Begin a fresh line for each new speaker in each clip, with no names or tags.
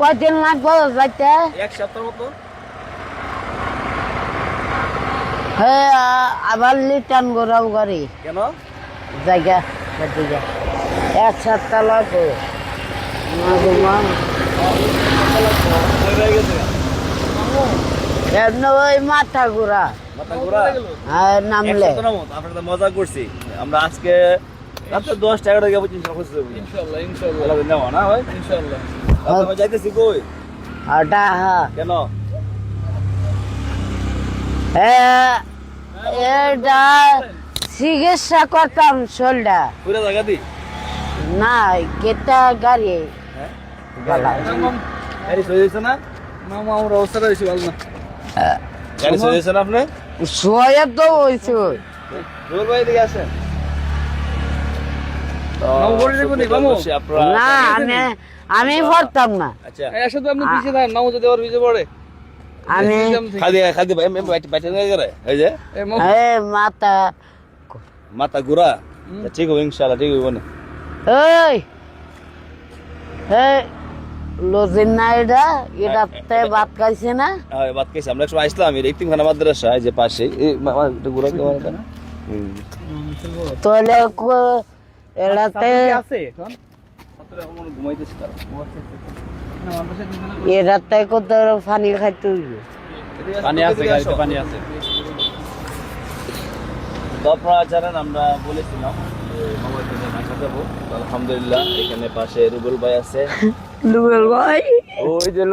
কয়দিন লাগবো যাইতে?
এক সপ্তাহ মতো।
হ্যাঁ আবার লিটান গোরাও গাড়ি।
কেন?
জায়গা দিকে এক সপ্তাহ লাগবো।
হয়ে
মাথা ঘোরা নামলে।
মজা করছি। আমরা আজকে
ইনশাল্লাহ ইনশাল্লাহ।
না ভাই?
ইনশাল্লাহ।
যাইতেছি কই?
হ্যাঁ
কেন?
এটা চিকিৎসা করতাম শোলটা
পুরো জায়গা দি।
না কেটা গাড়ি।
হ্যাঁ? গাড়ি সয়ে না?
মামা আমার ভালো না।
গাড়ি দিয়েছেন আপনি
শোয়ে তো হয়েছে।
রোল ভাই দিকে আসেন।
মামু বলে দেবো নি,
আমি আমি পড়তাম না।
আচ্ছা।
তো আপনি পিছিয়ে থাকেন মামু যদি আবার পিছিয়ে পড়ে।
আমি
খাদি খাদি ভাই আমি বাইটে বাইটে নিয়ে গেলে এই যে।
এ মাথা
মাথা ঘুরা ঠিক হবে ইনশাআল্লাহ ঠিক হবে না
এই। এই লজিন না এটা? এটাতে ভাত খাইছে না?
হ্যাঁ আমরা একসময় আসলাম মাদ্রাসা যে পাশে এই না?
তাহলে কো- এটাতে
আছে এখন?
ঘুমাইতেছে তারা।
এটাতে কত পানি খাইতে হইবে?
পানি আছে গাড়িতে পানি আছে। জানেন আমরা বলেছিলাম আলহামদুলিল্লাহ এখানে পাশে রুবেল ভাই আছে।
লুবেল ভাই?
ওই যে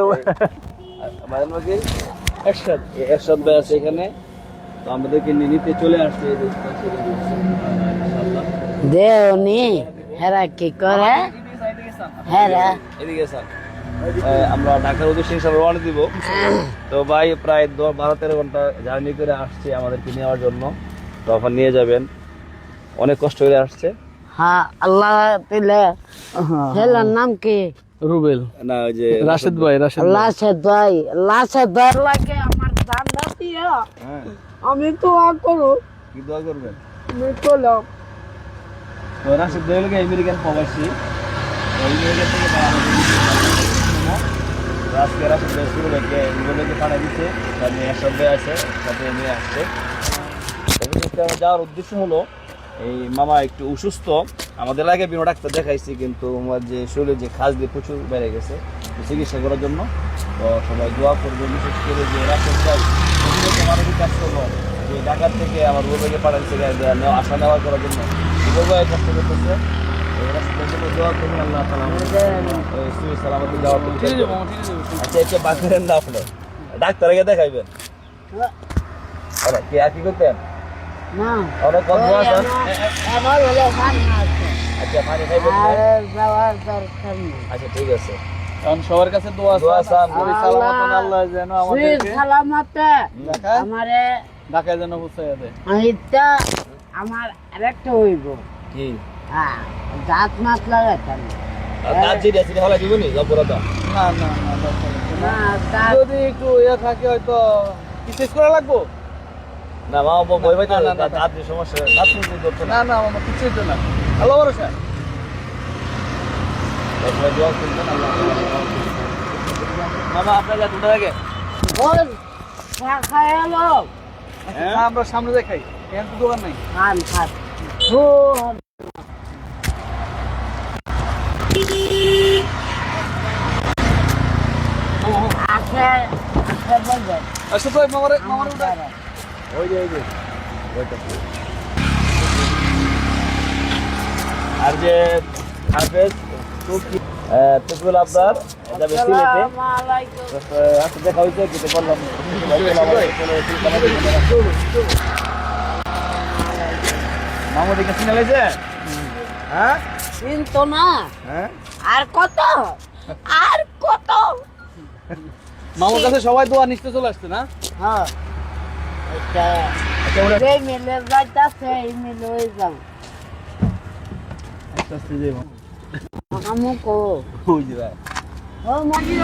এরশাদ ভাই। আছে এখানে? তো আমাদেরকে নিয়ে নিতে চলে আসছে এই যে পাশে রুবেল ভাই। ইনশাআল্লাহ।
দেওনি হেরা কি করে? হেরা।
এদিকে স্যার আমরা ঢাকার উদ্দেশ্যে রওনা দিব। তো ভাই প্রায় দশ বারো তেরো ঘণ্টা জার্নি করে আসছে আমাদেরকে নেওয়ার জন্য। তো আপনার নিয়ে যাবেন। অনেক কষ্ট করে আসছে।
হ্যাঁ আল্লাহ দিলে। হেলার নাম কি?
রুবেল।
না ওই যে
রাশেদ ভাই রাশেদ ভাই।
লাশে দই লাশে দই লাগে আমার ধান্দা দিয়া
হ্যাঁ।
আমি তো আ করো
কি দোয়া করবেন?
আমি করলাম
তো রাশেদ হলো আমেরিকান সাথে নিয়ে আসছে। যাওয়ার উদ্দেশ্য হলো, এই মামা একটু অসুস্থ। আমাদের আগে বিনো ডাক্তার দেখাইছি, কিন্তু আমার যে শরীরে যে খাস দিয়ে প্রচুর বেড়ে গেছে চিকিৎসা করার জন্য। তো সবাই দোয়া করবে, বিশেষ করে যে রাশেদ কাজ করব যে ঢাকার থেকে আমার রোগীকে পাঠাচ্ছে আসা নেওয়া করার জন্য। কষ্ট করতেছে।
আছে।
আচ্ছা দেখাইবেন। কে আর কি করতেন? অনেক আচ্ছা পানি খাইবেন আচ্ছা ঠিক আছে।
কারণ সবার কাছে দোয়া
দোয়া চান।
আল্লাহ যেন
সুইর সালামতে আমারে
ঢাকায় যেন পৌঁছায় দেয়।
এইটা আমার আরেকটা হইব।
কি?
হ্যাঁ দাঁত মাছ লাগাতাম
দাঁত জিরে আছে হলা দিবনি জবরদা
না যদি একটু ইয়ে থাকে হয়তো বিশেষ করা লাগবো?
না মা বাবা ভয়
না, না, না,
দাঁত সমস্যা দাঁত করতে না।
না না আমার কিছুই তো না।
সবাই দোয়া করবেন মামা আপনার দুটো
আমরা সামনে দেখাই। এখানে তো দোকান নাই।
খান খান। ও আছে আছে বলবেন
আচ্ছা তো মামারে মামারে উঠা
ওই যে ওই যে। আর যে হাফেজ তুকি যাবে সিলেটে
আসসালামু
আচ্ছা দেখা হয়েছে কিন্তু বললাম। চিনে হ্যাঁ?
চিনতো না
হ্যাঁ?
আর কত? আর কত?
মামার কাছে সবাই দোয়া নিতে চলে আসছে না?
হ্যাঁ। মিলে যাইতাছে এই মিলে হয়ে যাও
আস্তে আস্তে যাব
আমুকো
ওই যে ভাই
ও মাগি